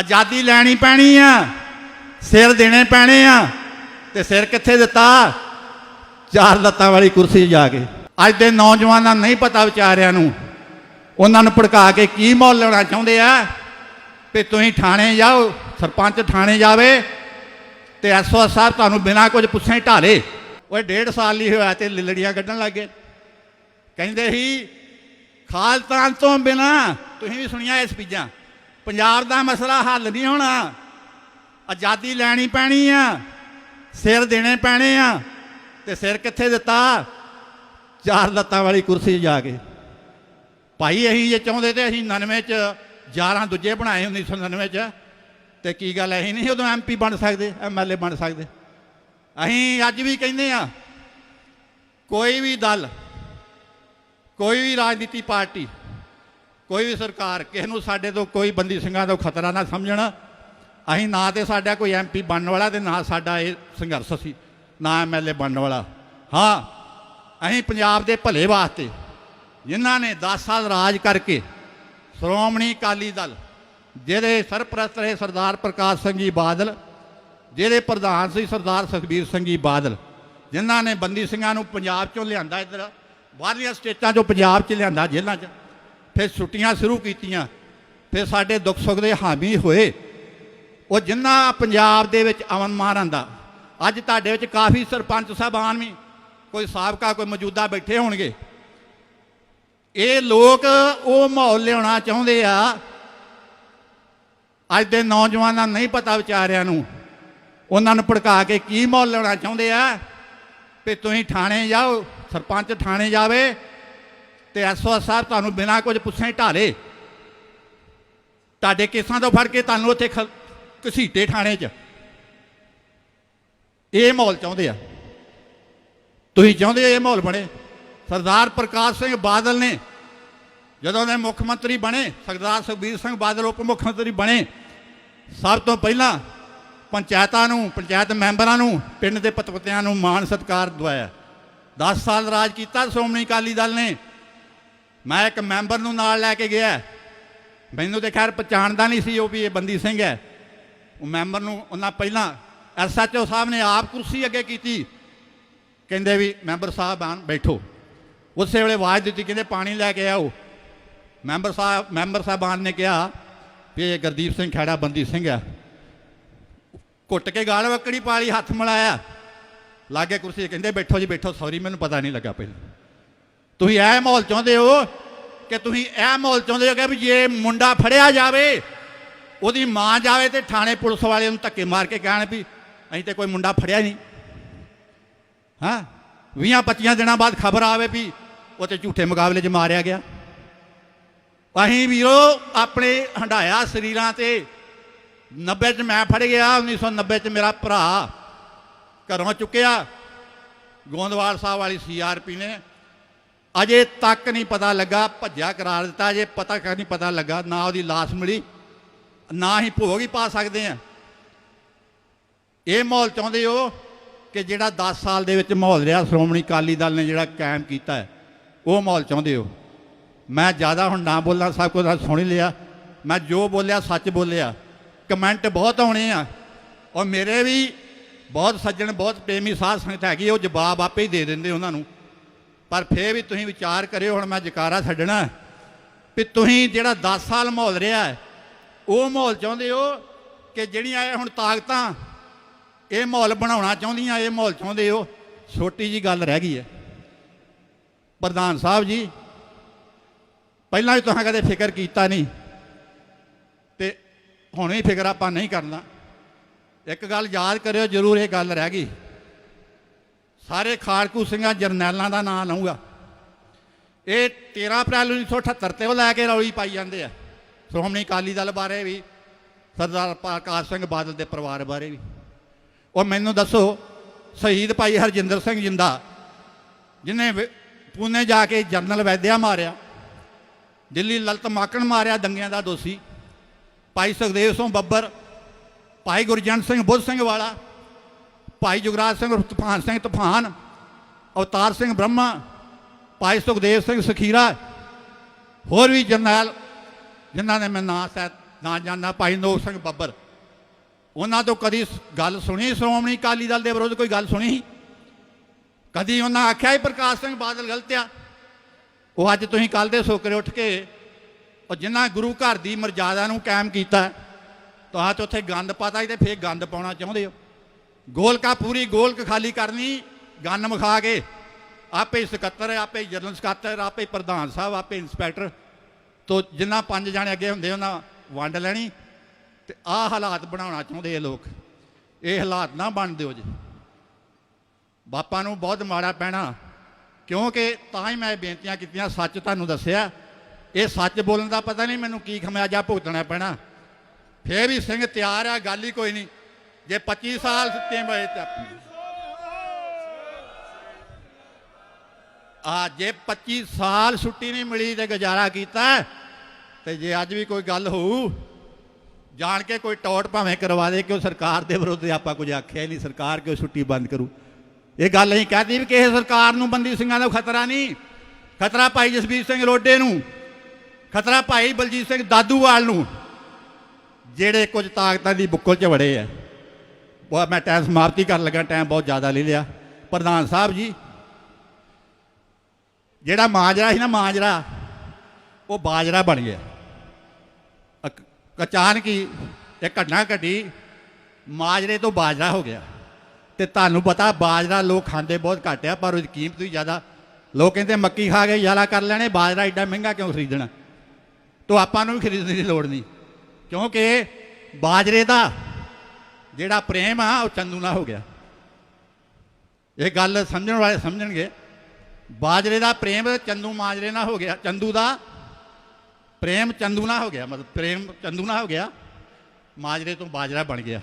ਆਜ਼ਾਦੀ ਲੈਣੀ ਪੈਣੀ ਆ, ਸਿਰ ਦੇਣੇ ਪੈਣੇ ਆ, ਤੇ ਸਿਰ ਕਿੱਥੇ ਦਿੱਤਾ? ਚਾਰ ਲੱਤਾਂ ਵਾਲੀ ਕੁਰਸੀ 'ਤੇ ਜਾ ਕੇ। ਅੱਜ ਦੇ ਨੌਜਵਾਨਾਂ ਨੂੰ ਨਹੀਂ ਪਤਾ ਵਿਚਾਰਿਆਂ ਨੂੰ, ਉਹਨਾਂ ਨੂੰ ਭੜਕਾ ਕੇ ਕੀ ਮੁੱਲ ਲੈਣਾ ਚਾਹੁੰਦੇ ਆ? ਵੀ ਤੁਸੀਂ ਥਾਣੇ ਜਾਓ, ਸਰਪੰਚ ਥਾਣੇ ਜਾਵੇ, ਤੇ ਐਸਓ ਸਾਹਿਬ ਤੁਹਾਨੂੰ ਬਿਨਾਂ ਕੁਝ ਪੁੱਛੇ ਹੀ ਢਾਲੇ। ਓਏ, ਡੇਢ ਸਾਲ ਲਈ ਹੋਇਆ ਤੇ ਲਿਲੜੀਆਂ ਕੱਢਣ ਲੱਗੇ ਕਹਿੰਦੇ ਸੀ ਖਾਲਤਾਨ ਤੋਂ ਬਿਨਾ ਤੁਸੀਂ ਵੀ ਸੁਣੀਆਂ ਇਸ ਚੀਜ਼ਾਂ। ਪੰਜਾਬ ਦਾ ਮਸਲਾ ਹੱਲ ਨਹੀਂ ਹੋਣਾ। ਆਜ਼ਾਦੀ ਲੈਣੀ ਪੈਣੀ ਆ, ਸਿਰ ਦੇਣੇ ਪੈਣੇ ਆ, ਤੇ ਸਿਰ ਕਿੱਥੇ ਦਿੱਤਾ? ਚਾਰ ਲੱਤਾਂ ਵਾਲੀ ਕੁਰਸੀ 'ਤੇ ਜਾ ਕੇ। ਭਾਈ ਅਸੀਂ ਜੇ ਚਾਹੁੰਦੇ ਤੇ ਅਸੀਂ 99 ਚ 11 ਦੂਜੇ ਬਣਾਏ 1999 ਚ। ਤੇ ਕੀ ਗੱਲ ਅਸੀਂ ਨਹੀਂ ਉਦੋਂ ਐਮਪੀ ਬਣ ਸਕਦੇ ਐਮਐਲਏ ਬਣ ਸਕਦੇ। ਅਸੀਂ ਅੱਜ ਵੀ ਕਹਿੰਦੇ ਆ, ਕੋਈ ਵੀ ਦਲ, ਕੋਈ ਵੀ ਰਾਜਨੀਤੀ ਪਾਰਟੀ ਕੋਈ ਵੀ ਸਰਕਾਰ ਕਿਸੇ ਨੂੰ ਸਾਡੇ ਤੋਂ ਕੋਈ ਬੰਦੀ ਸਿੰਘਾਂ ਤੋਂ ਖਤਰਾ ਨਾ ਸਮਝਣਾ। ਅਸੀਂ ਨਾ ਤੇ ਸਾਡਾ ਕੋਈ ਐਮਪੀ ਬਣਨ ਵਾਲਾ ਤੇ ਨਾ ਸਾਡਾ ਇਹ ਸੰਘਰਸ਼ ਸੀ ਨਾ ਐਮਐਲਏ ਬਣਨ ਵਾਲਾ। ਹਾਂ, ਅਸੀਂ ਪੰਜਾਬ ਦੇ ਭਲੇ ਵਾਸਤੇ ਜਿਨ੍ਹਾਂ ਨੇ 10 ਸਾਲ ਰਾਜ ਕਰਕੇ ਸ਼੍ਰੋਮਣੀ ਅਕਾਲੀ ਦਲ, ਜਿਹਦੇ ਸਰਪ੍ਰਸਤ ਰਹੇ ਸਰਦਾਰ ਪ੍ਰਕਾਸ਼ ਸਿੰਘ ਜੀ ਬਾਦਲ, ਜਿਹਦੇ ਪ੍ਰਧਾਨ ਸੀ ਸਰਦਾਰ ਸੁਖਬੀਰ ਸਿੰਘ ਜੀ ਬਾਦਲ, ਜਿਨ੍ਹਾਂ ਨੇ ਬੰਦੀ ਸਿੰਘਾਂ ਨੂੰ ਪੰਜਾਬ ਚੋਂ ਲਿਆਂਦਾ ਇੱਧਰ, ਬਾਹਰਲੀਆਂ ਸਟੇਟਾਂ ਚੋਂ ਪੰਜਾਬ 'ਚ ਲਿਆਂਦਾ ਜੇਲ੍ਹਾਂ 'ਚ। ਫਿਰ ਛੁੱਟੀਆਂ ਸ਼ੁਰੂ ਕੀਤੀਆਂ, ਫਿਰ ਸਾਡੇ ਦੁੱਖ ਸੁੱਖ ਦੇ ਹਾਮੀ ਹੋਏ। ਉਹ ਜਿੰਨਾ ਪੰਜਾਬ ਦੇ ਵਿੱਚ ਅਮਨ ਮਾਰ ਆਂਦਾ, ਅੱਜ ਤੁਹਾਡੇ ਵਿੱਚ ਕਾਫੀ ਸਰਪੰਚ ਸਾਹਿਬਾਨ ਵੀ ਕੋਈ ਸਾਬਕਾ, ਕੋਈ ਮੌਜੂਦਾ ਬੈਠੇ ਹੋਣਗੇ। ਇਹ ਲੋਕ ਉਹ ਮਾਹੌਲ ਲਿਆਉਣਾ ਚਾਹੁੰਦੇ ਆ, ਅੱਜ ਦੇ ਨੌਜਵਾਨਾਂ ਨੂੰ ਨਹੀਂ ਪਤਾ ਵਿਚਾਰਿਆਂ ਨੂੰ, ਉਹਨਾਂ ਨੂੰ ਭੜਕਾ ਕੇ ਕੀ ਮਾਹੌਲ ਲਿਆਉਣਾ ਚਾਹੁੰਦੇ ਆ, ਵੀ ਤੁਸੀਂ ਥਾਣੇ ਜਾਓ, ਸਰਪੰਚ ਥਾਣੇ ਜਾਵੇ ਤੇ ਐਸਓ ਸਾਹਿਬ ਤੁਹਾਨੂੰ ਬਿਨਾਂ ਕੁਝ ਪੁੱਛੇ ਢਾਲੇ। ਤੁਹਾਡੇ ਕੇਸਾਂ ਤੋਂ ਫੜ ਕੇ ਤੁਹਾਨੂੰ ਉੱਥੇ ਖ- ਘਸੀਟੇ ਥਾਣੇ 'ਚ। ਇਹ ਮਾਹੌਲ ਚਾਹੁੰਦੇ ਆ। ਤੁਸੀਂ ਚਾਹੁੰਦੇ ਹੋ ਇਹ ਮਾਹੌਲ ਬਣੇ? ਸਰਦਾਰ ਪ੍ਰਕਾਸ਼ ਸਿੰਘ ਬਾਦਲ ਨੇ, ਜਦੋਂ ਦੇ ਮੁੱਖ ਮੰਤਰੀ ਬਣੇ, ਸਰਦਾਰ ਸੁਖਬੀਰ ਸਿੰਘ ਬਾਦਲ ਉਪ ਮੁੱਖ ਮੰਤਰੀ ਬਣੇ, ਸਭ ਤੋਂ ਪਹਿਲਾਂ ਪੰਚਾਇਤਾਂ ਨੂੰ, ਪੰਚਾਇਤ ਮੈਂਬਰਾਂ ਨੂੰ, ਪਿੰਡ ਦੇ ਪਤਵਤਿਆਂ ਨੂੰ ਮਾਣ ਸਤਿਕਾਰ ਦਵਾਇਆ। 10 ਸਾਲ ਰਾਜ ਕੀਤਾ ਸ਼੍ਰੋਮਣੀ ਅਕਾਲੀ ਦਲ ਨੇ। ਮੈਂ ਇੱਕ ਮੈਂਬਰ ਨੂੰ ਨਾਲ ਲੈ ਕੇ ਗਿਆ। ਮੈਨੂੰ ਤੇ ਖੈਰ ਪਛਾਣਦਾ ਨਹੀਂ ਸੀ ਉਹ ਵੀ ਇਹ ਬੰਦੀ ਸਿੰਘ ਹੈ। ਉਹ ਮੈਂਬਰ ਨੂੰ ਉਹਨਾਂ ਪਹਿਲਾਂ ਐਸਐਚਓ ਸਾਹਿਬ ਨੇ ਆਪ ਕੁਰਸੀ ਅੱਗੇ ਕੀਤੀ। ਕਹਿੰਦੇ ਵੀ ਮੈਂਬਰ ਸਾਹਿਬ ਆਣ, ਬੈਠੋ। ਉਸੇ ਵੇਲੇ ਆਵਾਜ਼ ਦਿੱਤੀ, ਕਹਿੰਦੇ ਪਾਣੀ ਲੈ ਕੇ ਆਓ। ਮੈਂਬਰ ਸਾਹਿਬ, ਮੈਂਬਰ ਸਾਹਿਬਾਨ ਨੇ ਕਿਹਾ ਵੀ ਇਹ ਗੁਰਦੀਪ ਸਿੰਘ ਖੈੜਾ ਬੰਦੀ ਸਿੰਘ ਆ ਘੁੱਟ ਕੇ ਗਾਲ ਵਕੜੀ ਪਾਲੀ ਹੱਥ ਮਿਲਾਇਆ। ਲਾਗੇ ਕੁਰਸੀ ਕਹਿੰਦੇ ਬੈਠੋ ਜੀ, ਬੈਠੋ। ਸੌਰੀ ਮੈਨੂੰ ਪਤਾ ਨਹੀਂ ਲੱਗਾ ਪਹਿਲਾਂ। ਤੁਸੀਂ ਇਹ ਮਾਹੌਲ ਚਾਹੁੰਦੇ ਹੋ ਕਿ ਤੁਸੀਂ ਇਹ ਮਾਹੌਲ ਚਾਹੁੰਦੇ ਹੋ ਕਿ ਵੀ ਜੇ ਮੁੰਡਾ ਫੜਿਆ ਜਾਵੇ, ਉਹਦੀ ਮਾਂ ਜਾਵੇ ਤੇ ਥਾਣੇ ਪੁਲਿਸ ਵਾਲੇ ਨੂੰ ਧੱਕੇ ਮਾਰ ਕੇ ਕਹਿਣ ਵੀ ਅਸੀਂ ਤੇ ਕੋਈ ਮੁੰਡਾ ਫੜਿਆ ਨਹੀਂ। ਹਾਂ? 20 25 ਦਿਨਾਂ ਬਾਅਦ ਖਬਰ ਆਵੇ ਵੀ ਉਹ ਤੇ ਝੂਠੇ ਮੁਕਾਬਲੇ 'ਚ ਮਾਰਿਆ ਗਿਆ। ਅਸੀਂ ਵੀਰੋ ਆਪਣੇ ਹੰਡਾਇਆ ਸਰੀਰਾਂ ਤੇ 90 ਚ ਮੈਂ ਫੜ ਗਿਆ 1990 ਚ ਮੇਰਾ ਭਰਾ ਘਰੋਂ ਚੁੱਕਿਆ। ਗੋਂਦਵਾਲ ਸਾਹਿਬ ਵਾਲੀ ਸੀਆਰਪੀ ਨੇ ਅਜੇ ਤੱਕ ਨਹੀਂ ਪਤਾ ਲੱਗਾ, ਭੱਜਿਆ ਕਰਾਰ ਦਿੱਤਾ, ਅਜੇ ਪਤਾ ਕਰ ਨਹੀਂ ਪਤਾ ਲੱਗਾ, ਨਾ ਉਹਦੀ ਲਾਸ਼ ਮਿਲੀ, ਨਾ ਹੀ ਭੋਗ ਹੀ ਪਾ ਸਕਦੇ ਆ। ਇਹ ਮਾਹੌਲ ਚਾਹੁੰਦੇ ਹੋ ਕਿ ਜਿਹੜਾ 10 ਸਾਲ ਦੇ ਵਿੱਚ ਮਾਹੌਲ ਰਿਹਾ, ਸ਼੍ਰੋਮਣੀ ਅਕਾਲੀ ਦਲ ਨੇ ਜਿਹੜਾ ਕਾਇਮ ਕੀਤਾ ਹੈ, ਉਹ ਮਾਹੌਲ ਚਾਹੁੰਦੇ ਹੋ? ਮੈਂ ਜ਼ਿਆਦਾ ਹੁਣ ਨਾ ਬੋਲਣਾ ਸਭ ਕੁਝ ਸੁਣ ਹੀ ਲਿਆ। ਮੈਂ ਜੋ ਬੋਲਿਆ, ਸੱਚ ਬੋਲਿਆ, ਕਮੈਂਟ ਬਹੁਤ ਆਉਣੇ ਆ। ਔਰ ਮੇਰੇ ਵੀ ਬਹੁਤ ਸੱਜਣ, ਬਹੁਤ ਪ੍ਰੇਮੀ ਸਾਧ ਸੰਗਤ ਹੈਗੀ ਉਹ ਜਵਾਬ ਆਪੇ ਹੀ ਦੇ ਦਿੰਦੇ ਉਹਨਾਂ ਨੂੰ। ਪਰ ਫੇਰ ਵੀ ਤੁਸੀਂ ਵਿਚਾਰ ਕਰਿਓ, ਹੁਣ ਮੈਂ ਜਕਾਰਾ ਛੱਡਣਾ। ਵੀ ਤੁਸੀਂ ਜਿਹੜਾ 10 ਸਾਲ ਮਾਹੌਲ ਰਿਹਾ ਉਹ ਮਾਹੌਲ ਚਾਹੁੰਦੇ ਹੋ ਕਿ ਜਿਹੜੀਆਂ ਇਹ ਹੁਣ ਤਾਕਤਾਂ, ਇਹ ਮਾਹੌਲ ਬਣਾਉਣਾ ਚਾਹੁੰਦੀਆਂ, ਇਹ ਮਾਹੌਲ ਚਾਹੁੰਦੇ ਹੋ? ਛੋਟੀ ਜੀ ਗੱਲ ਰਹਿ ਗਈ ਹੈ। ਪ੍ਰਧਾਨ ਸਾਹਿਬ ਜੀ, ਪਹਿਲਾਂ ਵੀ ਤੁਸੀਂ ਕਦੇ ਫਿਕਰ ਕੀਤਾ ਨਹੀਂ, ਤੇ ਹੁਣ ਵੀ ਫਿਕਰ ਆਪਾਂ ਨਹੀਂ ਕਰਨਾ। ਇੱਕ ਗੱਲ ਯਾਦ ਕਰਿਓ, ਜ਼ਰੂਰ ਇਹ ਗੱਲ ਰਹਿ ਗਈ। ਸਾਰੇ ਖਾੜਕੂ ਸਿੰਘਾਂ ਜਰਨੈਲਾਂ ਦਾ ਨਾਮ ਲਊਗਾ। ਇਹ 13 ਅਪ੍ਰੈਲ 1978 ਤੇ ਉਹ ਲੈ ਕੇ ਰੌਲੀ ਪਾਈ ਜਾਂਦੇ ਆ। ਸ਼੍ਰੋਮਣੀ ਅਕਾਲੀ ਦਲ ਬਾਰੇ ਵੀ, ਸਰਦਾਰ ਪ੍ਰਕਾਸ਼ ਸਿੰਘ ਬਾਦਲ ਦੇ ਪਰਿਵਾਰ ਬਾਰੇ ਵੀ। ਉਹ ਮੈਨੂੰ ਦੱਸੋ, ਸ਼ਹੀਦ ਭਾਈ ਹਰਜਿੰਦਰ ਸਿੰਘ ਜਿੰਦਾ ਜਿਨੇ ਪੂਨੇ ਜਾ ਕੇ ਜਰਨਲ ਵੈਦਿਆ ਮਾਰਿਆ, ਦਿੱਲੀ ਲਲਤ ਮਾਕਣ ਮਾਰਿਆ ਦੰਗਿਆਂ ਦਾ ਦੋਸ਼ੀ। ਭਾਈ ਸੁਖਦੇਵ ਸਿੰਘ ਬੱਬਰ, ਭਾਈ ਗੁਰਜੰਟ ਸਿੰਘ ਬੁੱਧ ਸਿੰਘ ਵਾਲਾ ਭਾਈ ਜੁਗਰਾਜ ਸਿੰਘ ਉਰਫ ਤੂਫਾਨ ਸਿੰਘ, ਤੂਫਾਨ, ਅਵਤਾਰ ਸਿੰਘ ਬ੍ਰਹਮਾ, ਭਾਈ ਸੁਖਦੇਵ ਸਿੰਘ ਸਖੀਰਾ, ਹੋਰ ਵੀ ਜਰਨੈਲ ਜਿਨ੍ਹਾਂ ਨੇ ਮੈਂ ਨਾਂ ਸਹਿਤ ਨਾ ਜਾਣਦਾ, ਭਾਈ ਨੋਕ ਸਿੰਘ ਬੱਬਰ। ਉਹਨਾਂ ਤੋਂ ਕਦੀ ਸ- ਗੱਲ ਸੁਣੀ ਸ਼੍ਰੋਮਣੀ ਅਕਾਲੀ ਦਲ ਦੇ ਵਿਰੁੱਧ? ਕੋਈ ਗੱਲ ਸੁਣੀ? ਕਦੀ ਉਹਨਾਂ ਆਖਿਆ ਹੀ ਪ੍ਰਕਾਸ਼ ਸਿੰਘ ਬਾਦਲ ਗਲਤ ਆ? ਉਹ ਅੱਜ ਤੁਸੀਂ ਕੱਲ ਦੇ ਸੋਕਰੇ ਉੱਠ ਕੇ ਉਹ ਜਿਨ੍ਹਾਂ ਗੁਰੂ ਘਰ ਦੀ ਮਰਜ਼ਾਦਾ ਨੂੰ ਕਾਇਮ ਕੀਤਾ, ਤਾਂ ਤੇ ਉੱਥੇ ਗੰਦ ਪਾਤਾ ਤੇ ਫੇਰ ਗੰਦ ਪਾਉਣਾ ਚਾਹੁੰਦੇ ਹੋ? ਗੋਲਕਾ ਪੂਰੀ ਗੋਲਕ ਖਾਲੀ ਕਰਨੀ, ਗੰਨ ਮਖਾ ਕੇ, ਆਪੇ ਸਕੱਤਰ, ਆਪੇ ਜਨਰਲ ਸਕੱਤਰ, ਆਪੇ ਪ੍ਰਧਾਨ ਸਾਹਿਬ, ਆਪੇ ਇੰਸਪੈਕਟਰ, ਤੋਂ ਜਿੰਨਾ ਪੰਜ ਜਾਣੇ ਅੱਗੇ ਹੁੰਦੇ, ਉਹਨਾਂ ਵੰਡ ਲੈਣੀ, ਤੇ ਆਹ ਹਾਲਾਤ ਬਣਾਉਣਾ ਚਾਹੁੰਦੇ ਇਹ ਲੋਕ। ਇਹ ਹਾਲਾਤ ਨਾ ਬਣ ਦਿਓ ਜੀ। ਬਾਪਾ ਨੂੰ ਬਹੁਤ ਮਾੜਾ ਪੈਣਾ, ਕਿਉਂਕਿ ਤਾਂ ਹੀ ਮੈਂ ਬੇਨਤੀਆਂ ਕੀਤੀਆਂ, ਸੱਚ ਤੁਹਾਨੂੰ ਦੱਸਿਆ। ਇਹ ਸੱਚ ਬੋਲਣ ਦਾ ਪਤਾ ਨਹੀਂ ਮੈਨੂੰ ਕੀ ਖਮਿਆਜਾ ਭੁਗਤਣਾ ਪੈਣਾ। ਫੇਰ ਵੀ ਸਿੰਘ ਤਿਆਰ ਆ, ਗੱਲ ਹੀ ਕੋਈ ਨਹੀਂ। ਜੇ 25 ਸਾਲ ਸੁੱਤੇ ਪਏ ਤਾਂ ਆ, ਜੇ 25 ਸਾਲ ਛੁੱਟੀ ਨਹੀਂ ਮਿਲੀ ਤੇ ਗੁਜ਼ਾਰਾ ਕੀਤਾ, ਤੇ ਜੇ ਅੱਜ ਵੀ ਕੋਈ ਗੱਲ ਹੋਊ, ਜਾਣ ਕੇ ਕੋਈ ਟੌਟ ਭਾਵੇਂ ਕਰਵਾ ਦੇ ਕਿ ਉਹ ਸਰਕਾਰ ਦੇ ਵਿਰੁੱਧ ਆਪਾਂ ਕੁਝ ਆਖਿਆ ਹੀ ਨਹੀਂ, ਸਰਕਾਰ ਕਿਉਂ ਛੁੱਟੀ ਬੰਦ ਕਰੂ? ਇਹ ਗੱਲ ਅਸੀਂ ਕਹਦੀ ਵੀ ਕਿਸੇ ਸਰਕਾਰ ਨੂੰ ਬੰਦੀ ਸਿੰਘਾਂ ਦਾ ਖਤਰਾ ਨਹੀਂ। ਖਤਰਾ ਭਾਈ ਜਸਬੀਰ ਸਿੰਘ ਰੋਡੇ ਨੂੰ, ਖਤਰਾ ਭਾਈ ਬਲਜੀਤ ਸਿੰਘ ਦਾਦੂਵਾਲ ਨੂੰ, ਜਿਹੜੇ ਕੁਝ ਤਾਕਤਾਂ ਦੀ ਬੁੱਕਲ 'ਚ ਵੜੇ ਆ। ਉਹ ਮੈਂ ਟਾਈਮ ਸਮਾਪਤੀ ਕਰਨ ਲੱਗਾ, ਟਾਈਮ ਬਹੁਤ ਜ਼ਿਆਦਾ ਲੈ ਲਿਆ। ਪ੍ਰਧਾਨ ਸਾਹਿਬ ਜੀ, ਜਿਹੜਾ ਮਾਜਰਾ ਸੀ ਨਾ ਮਾਜਰਾ, ਉਹ ਬਾਜਰਾ ਬਣ ਗਿਆ। ਅਕ- ਅਚਾਨਕ ਹੀ ਇਹ ਘਟਨਾ ਘਟੀ, ਮਾਜਰੇ ਤੋਂ ਬਾਜਰਾ ਹੋ ਗਿਆ। ਤੇ ਤੁਹਾਨੂੰ ਪਤਾ ਬਾਜਰਾ ਲੋਕ ਖਾਂਦੇ ਬਹੁਤ ਘੱਟ ਆ, ਪਰ ਉਹਦੀ ਕੀਮਤ ਵੀ ਜ਼ਿਆਦਾ। ਲੋਕ ਕਹਿੰਦੇ ਮੱਕੀ ਖਾ ਕੇ ਯਾਲਾ ਕਰ ਲੈਣੇ, ਬਾਜਰਾ ਐਡਾ ਮਹਿੰਗਾ ਕਿਉਂ ਖਰੀਦਣਾ? ਤੋ ਆਪਾਂ ਨੂੰ ਵੀ ਖਰੀਦਣ ਦੀ ਲੋੜ ਨਹੀਂ। ਕਿਉਂਕਿ ਬਾਜਰੇ ਦਾ ਜਿਹੜਾ ਪ੍ਰੇਮ ਆ, ਉਹ ਚੰਦੂ ਨਾਲ ਹੋ ਗਿਆ। ਇਹ ਗੱਲ ਸਮਝਣ ਵਾਲੇ ਸਮਝਣਗੇ। ਬਾਜਰੇ ਦਾ ਪ੍ਰੇਮ ਚੰਦੂ ਮਾਜਰੇ ਨਾਲ ਹੋ ਗਿਆ। ਚੰਦੂ ਦਾ ਪ੍ਰੇਮ ਚੰਦੂ ਨਾਲ ਹੋ ਗਿਆ। ਮਤਲਬ ਪ੍ਰੇਮ ਚੰਦੂ ਨਾਲ ਹੋ ਗਿਆ। ਮਾਜਰੇ ਤੋਂ ਬਾਜਰਾ ਬਣ ਗਿਆ।